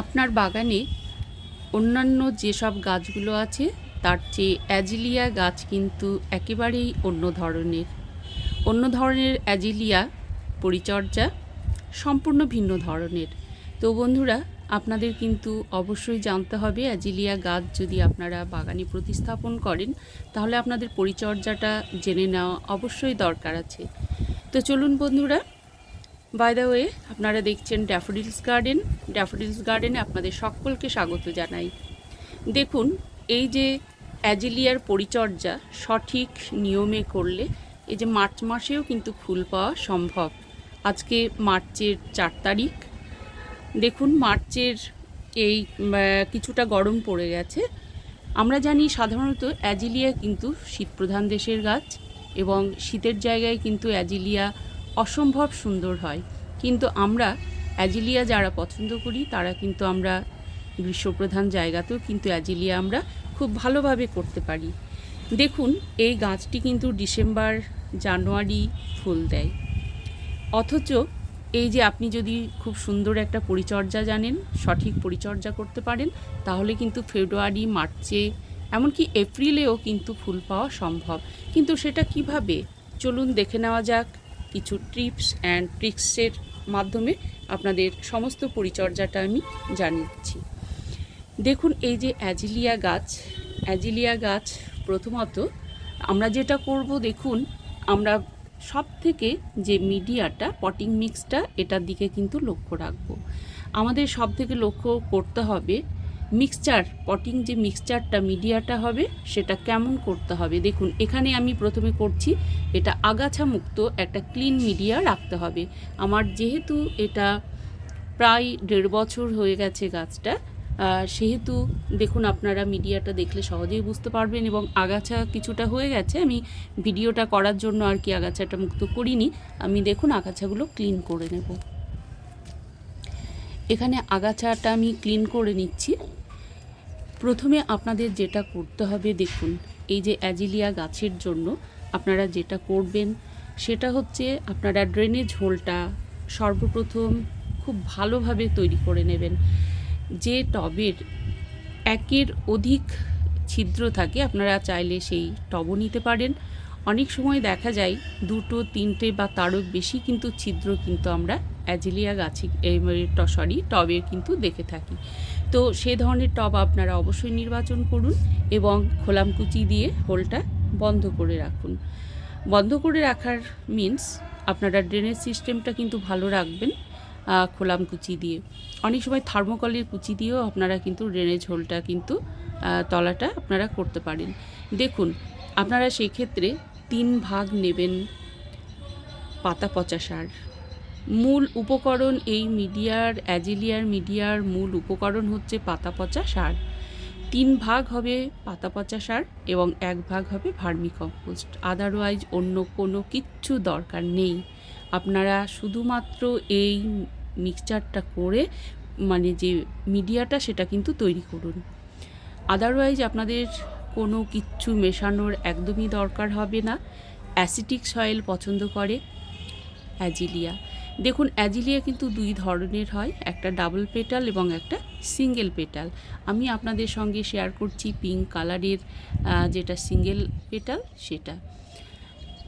আপনার বাগানে অন্যান্য যেসব গাছগুলো আছে, তার চেয়ে অ্যাজিলিয়া গাছ কিন্তু একেবারেই অন্য ধরনের। অন্য ধরনের অ্যাজিলিয়া পরিচর্যা সম্পূর্ণ ভিন্ন ধরনের। তো বন্ধুরা, আপনাদের কিন্তু অবশ্যই জানতে হবে, অ্যাজিলিয়া গাছ যদি আপনারা বাগানে প্রতিস্থাপন করেন, তাহলে আপনাদের পরিচর্যাটা জেনে নেওয়া অবশ্যই দরকার আছে। তো চলুন বন্ধুরা বাই দ্য ওয়ে আপনারা দেখছেন ড্যাফোডিলস গার্ডেন ড্যাফোডিলস গার্ডেনে আপনাদের সকলকে স্বাগত জানাই। দেখুন, এই যে অ্যাজিলিয়ার পরিচর্যা সঠিক নিয়মে করলে এই যে মার্চ মাসেও কিন্তু ফুল পাওয়া সম্ভব। আজকে মার্চের চার তারিখ। দেখুন, মার্চের এই কিছুটা গরম পড়ে গেছে। আমরা জানি সাধারণত অ্যাজিলিয়া কিন্তু শীতপ্রধান দেশের গাছ এবং শীতের জায়গায় কিন্তু অ্যাজিলিয়া অসম্ভব সুন্দর হয়। কিন্তু আমরা অ্যাজিলিয়া যারা পছন্দ করি, তারা কিন্তু আমরা গ্রীষ্মপ্রধান জায়গাতেও কিন্তু অ্যাজিলিয়া আমরা খুব ভালোভাবে করতে পারি। দেখুন, এই গাছটি কিন্তু ডিসেম্বর, জানুয়ারি ফুল দেয়। অথচ এই যে আপনি যদি খুব সুন্দর একটা পরিচর্যা জানেন, সঠিক পরিচর্যা করতে পারেন, তাহলে কিন্তু ফেব্রুয়ারি, মার্চে, এমনকি এপ্রিলেও কিন্তু ফুল পাওয়া সম্ভব। কিন্তু সেটা কীভাবে? চলুন দেখে নেওয়া যাক। কিছু টিপস অ্যান্ড ট্রিক্সের মাধ্যমে আপনাদের সমস্ত পরিচর্যাটা আমি জানিয়েছি দেখুন, এই যে অ্যাজিলিয়া গাছ অ্যাজিলিয়া গাছ প্রথমত আমরা যেটা করব, দেখুন, আমরা সব থেকে যে মিডিয়াটা পটিং মিক্সটা এটার দিকে কিন্তু লক্ষ্য রাখব। আমাদের সব থেকে লক্ষ্য করতে হবে মিক্সচার পটিং যে মিক্সচারটা মিডিয়াটা হবে, সেটা কেমন করতে হবে? দেখুন, এখানে আমি প্রথমে করছি, এটা আগাছা মুক্ত একটা ক্লিন মিডিয়া রাখতে হবে। আমার যেহেতু এটা প্রায় দেড় বছর হয়ে গেছে গাছটা সেহেতু দেখুন আপনারা মিডিয়াটা দেখলে সহজেই বুঝতে পারবেন এবং আগাছা কিছুটা হয়ে গেছে, আমি ভিডিওটা করার জন্য আর কি আগাছাটা মুক্ত করিনি, আমি দেখুন আগাছাগুলো ক্লিন করে নেব। এখানে আগাছাটা আমি ক্লিন করে নিচ্ছি। প্রথমে আপনাদের যেটা করতে হবে, দেখুন, এই যে অ্যাজিলিয়া গাছের জন্য আপনারা যেটা করবেন, সেটা হচ্ছে আপনারা ড্রেনেজ হোলটা সর্বপ্রথম খুব ভালোভাবে তৈরি করে নেবেন। যে টবের একের অধিক ছিদ্র থাকে, আপনারা চাইলে সেই টবও নিতে পারেন। অনেক সময় দেখা যায় দুটো, তিনটে বা তারও বেশি কিন্তু ছিদ্র কিন্তু আমরা অ্যাজিলিয়া গাছে সরি টবের কিন্তু দেখে থাকি। তো সে ধরনের টব আপনারা অবশ্যই নির্বাচন করুন এবং খোলামকুচি দিয়ে হোলটা বন্ধ করে রাখুন। বন্ধ করে রাখার মিন্স আপনারা ড্রেনেজ সিস্টেমটা কিন্তু ভালো রাখবেন আহ, খোলামকুচি দিয়ে। অনেক সময় থার্মোকলের কুচি দিয়েও আপনারা কিন্তু ড্রেনেজ হোলটা কিন্তু তলাটা আপনারা করতে পারেন। দেখুন আপনারা সেই ক্ষেত্রে তিন ভাগ নেবেন পাতা পচা সার। মূল উপকরণ এই মিডিয়ার, অ্যাজিলিয়ার মিডিয়ার মূল উপকরণ হচ্ছে পাতা পচা সার। তিন ভাগ হবে পাতা পচা সার এবং এক ভাগ হবে ভার্মি কম্পোস্ট আদারওয়াইজ অন্য কোনো কিচ্ছু দরকার নেই। আপনারা শুধুমাত্র এই মিক্সচারটা করে মানে যে মিডিয়াটা সেটা কিন্তু তৈরি করুন। আদারওয়াইজ আপনাদের কোনো কিচ্ছু মেশানোর একদমই দরকার হবে না। অ্যাসিটিক সয়েল পছন্দ করে, অ্যাজিলিয়া। দেখুন, অ্যাজিলিয়া কিন্তু দুই ধরনের হয়, একটা ডাবল পেটাল এবং একটা সিঙ্গেল পেটাল। আমি আপনাদের সঙ্গে শেয়ার করছি পিঙ্ক কালারের যেটা সিঙ্গেল পেটাল, সেটা।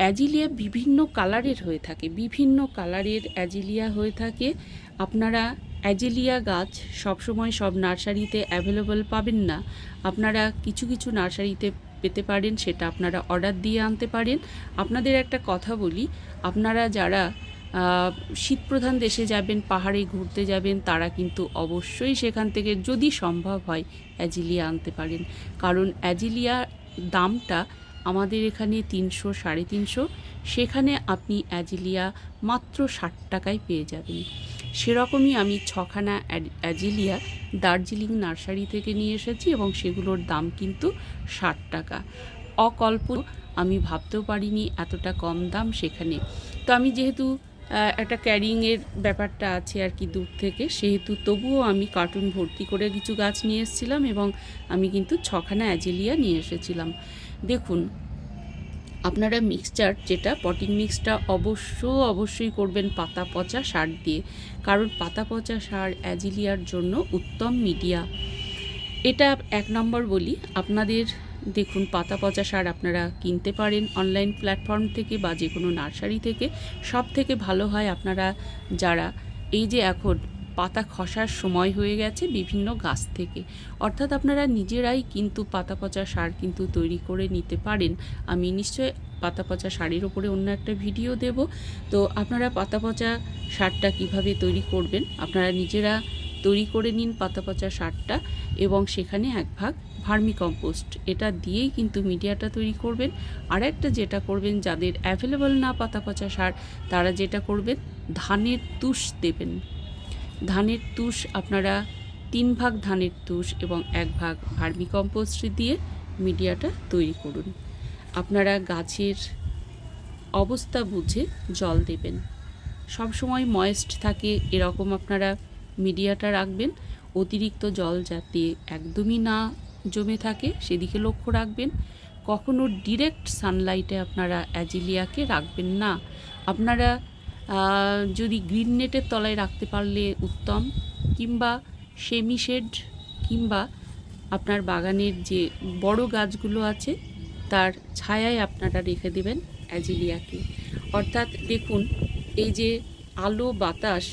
অ্যাজিলিয়া বিভিন্ন কালারের হয়ে থাকে, বিভিন্ন কালারের অ্যাজিলিয়া হয়ে থাকে। আপনারা অ্যাজিলিয়া গাছ সবসময় সব নার্সারিতে অ্যাভেলেবল পাবেন না। আপনারা কিছু কিছু নার্সারিতে পেতে পারেন, সেটা আপনারা অর্ডার দিয়ে আনতে পারেন। আপনাদের একটা কথা বলি, আপনারা যারা শীতপ্রধান দেশে যাবেন, পাহাড়ে ঘুরতে যাবেন, তারা কিন্তু অবশ্যই সেখান থেকে যদি সম্ভব হয় অ্যাজিলিয়া আনতে পারেন। কারণ অ্যাজিলিয়া দামটা আমাদের এখানে তিনশো, সাড়ে তিনশো। সেখানে আপনি অ্যাজিলিয়া মাত্র ষাট টাকায় পেয়ে যাবেন। সেরকমই আমি ছখানা অ্যাজিলিয়া দার্জিলিং নার্সারি থেকে নিয়ে এসেছি এবং সেগুলোর দাম কিন্তু ষাট টাকা। অকল্প, আমি ভাবতেও পারিনি এতটা কম দাম সেখানে। তো আমি যেহেতু একটা ক্যারিংয়ের ব্যাপারটা আছে আর কি দূর থেকে। সেহেতু তবুও আমি কার্টুন ভর্তি করে কিছু গাছ নিয়ে এসেছিলাম এবং আমি কিন্তু ছখানা অ্যাজেলিয়া নিয়ে এসেছিলাম। দেখুন, আপনারা মিক্সচার যেটা পটিং মিক্সটা অবশ্য অবশ্যই করবেন পাতা পচা সার দিয়ে। কারণ পাতা পচা সার অ্যাজিলিয়ার জন্য উত্তম মিডিয়া এটা এক নম্বর বলি, আপনাদের দেখুন, পাতা পচা সার আপনারা কিনতে পারেন অনলাইন প্ল্যাটফর্ম থেকে বা যে কোনো নার্সারি থেকে। সব থেকে ভালো হয় আপনারা যারা, এই যে এখন পাতা খসার সময় হয়ে গেছে বিভিন্ন গাছ থেকে। অর্থাৎ আপনারা নিজেরাই কিন্তু পাতা পচা সার কিন্তু তৈরি করে নিতে পারেন। আমি নিশ্চয় পাতা পচা শাড়ির ওপরে অন্য একটা ভিডিও দেব। তো আপনারা পাতা পচা সারটা কীভাবে তৈরি করবেন? আপনারা নিজেরা তৈরি করে নিন পাতা পচা সারটা এবং সেখানে এক ভাগ ভার্মি কম্পোস্ট। এটা দিয়েই কিন্তু মিডিয়াটা তৈরি করবেন। আর একটা যেটা করবেন, যাদের অ্যাভেলেবল না পাতা পচা সার, তারা যেটা করবেন, ধানের তুষ দেবেন। ধানের তুষ আপনারা তিন ভাগ ধানের তুষ এবং এক ভাগ ভার্মি কম্পোস্ট দিয়ে মিডিয়াটা তৈরি করুন। আপনারা গাছের অবস্থা বুঝে জল দেবেন। সবসময় ময়েস্ট থাকে, এরকম আপনারা মিডিয়াটা রাখবেন। অতিরিক্ত জল যাতে একদমই না জমে থাকে, সেদিকে লক্ষ্য রাখবেন। কখনো ডিরেক্ট সানলাইটে আপনারা অ্যাজিলিয়াকে রাখবেন না। আপনারা যদি গ্রিন নেটের তলায় রাখতে পারলে উত্তম, কিংবা সেমি শেড কিংবা আপনার বাগানের যে বড় গাছগুলো আছে, তার ছায়ায় আপনারা রেখে দেবেন অ্যাজিলিয়াকে অর্থাৎ দেখুন, এই যে আলো বাতাস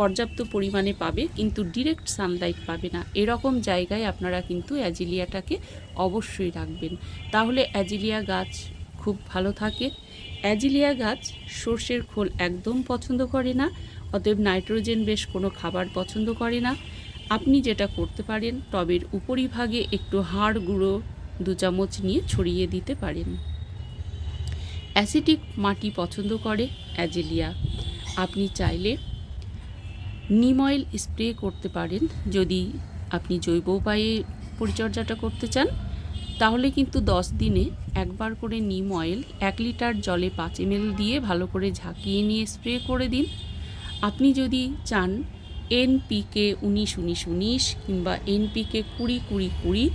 পর্যাপ্ত পরিমাণে পাবে, কিন্তু ডিরেক্ট সানলাইট পাবে না। এরকম জায়গায় আপনারা কিন্তু অ্যাজিলিয়াটাকে অবশ্যই রাখবেন। তাহলে অ্যাজিলিয়া গাছ খুব ভালো থাকে। অ্যাজিলিয়া গাছ সর্ষের খোল একদম পছন্দ করে না, অতএব নাইট্রোজেন বেশ কোনো খাবার পছন্দ করে না। আপনি যেটা করতে পারেন, টবের উপরিভাগে একটু হাড় গুঁড়ো দু চামচ নিয়ে ছড়িয়ে দিতে পারেন। অ্যাসিডিক মাটি পছন্দ করে অ্যাজেলিয়া। আপনি চাইলে নিম অয়েল স্প্রে করতে পারেন। যদি আপনি জৈব উপায়ে পরিচর্যাটা করতে চান, তাহলে কিন্তু দশ দিনে একবার করে নিম অয়েল এক লিটার জলে পাঁচ এমএল দিয়ে ভালো করে ঝাঁকিয়ে নিয়ে স্প্রে করে দিন। আপনি যদি চান এনপিকে উনিশ উনিশ উনিশ কিংবা এনপিকে কুড়ি কুড়ি কুড়ি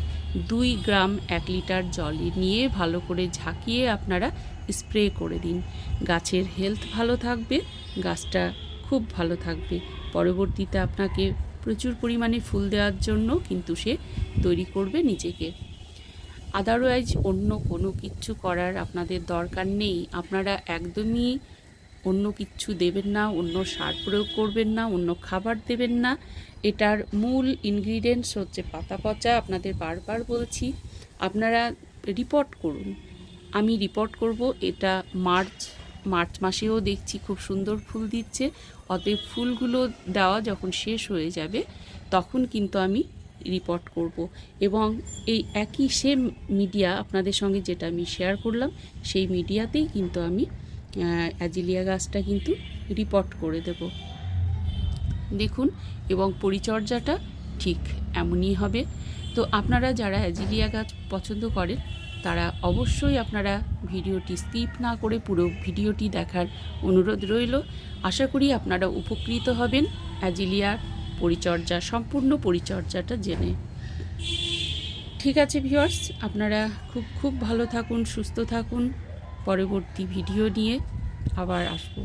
দুই গ্রাম এক লিটার জলে নিয়ে ভালো করে ঝাঁকিয়ে আপনারা স্প্রে করে দিন। গাছের হেলথ ভালো থাকবে, গাছটা খুব ভালো থাকবে। পরবর্তীতে আপনাকে প্রচুর পরিমাণে ফুল দেওয়ার জন্য কিন্তু সে তৈরি করবে নিজেকে। আদারওয়াইজ অন্য কোনো কিচ্ছু করার আপনাদের দরকার নেই। আপনারা একদমই অন্য কিচ্ছু দেবেন না, অন্য সার প্রয়োগ করবেন না, অন্য খাবার দেবেন না। এটার মূল ইনগ্রিডিয়েন্টস হচ্ছে পাতা পচা, আপনাদের বারবার বলছি, আপনারা রিপোর্ট করুন। আমি রিপোর্ট করব, এটা মার্চ মার্চ মাসেও দেখছি খুব সুন্দর ফুল দিচ্ছে। অতএব ফুলগুলো দেওয়া যখন শেষ হয়ে যাবে, তখন কিন্তু আমি রিপোর্ট করব। এবং এই একই সেম মিডিয়া আপনাদের সঙ্গে যেটা আমি শেয়ার করলাম, সেই মিডিয়াতেই কিন্তু আমি অ্যাজিলিয়া গাছটা কিন্তু রিপোর্ট করে দেব। দেখুন, এবং পরিচর্যাটা ঠিক এমনই হবে। তো আপনারা যারা অ্যাজিলিয়া গাছ পছন্দ করেন তারা অবশ্যই আপনারা ভিডিওটি স্কিপ না করে পুরো ভিডিওটি দেখার অনুরোধ রইল। আশা করি আপনারা উপকৃত হবেন অ্যাজিলিয়ার পরিচর্যা, সম্পূর্ণ পরিচর্যাটা জেনে। ঠিক আছে ভিউয়ার্স, আপনারা খুব খুব ভালো থাকুন, সুস্থ থাকুন। পরবর্তী ভিডিও নিয়ে আবার আসব।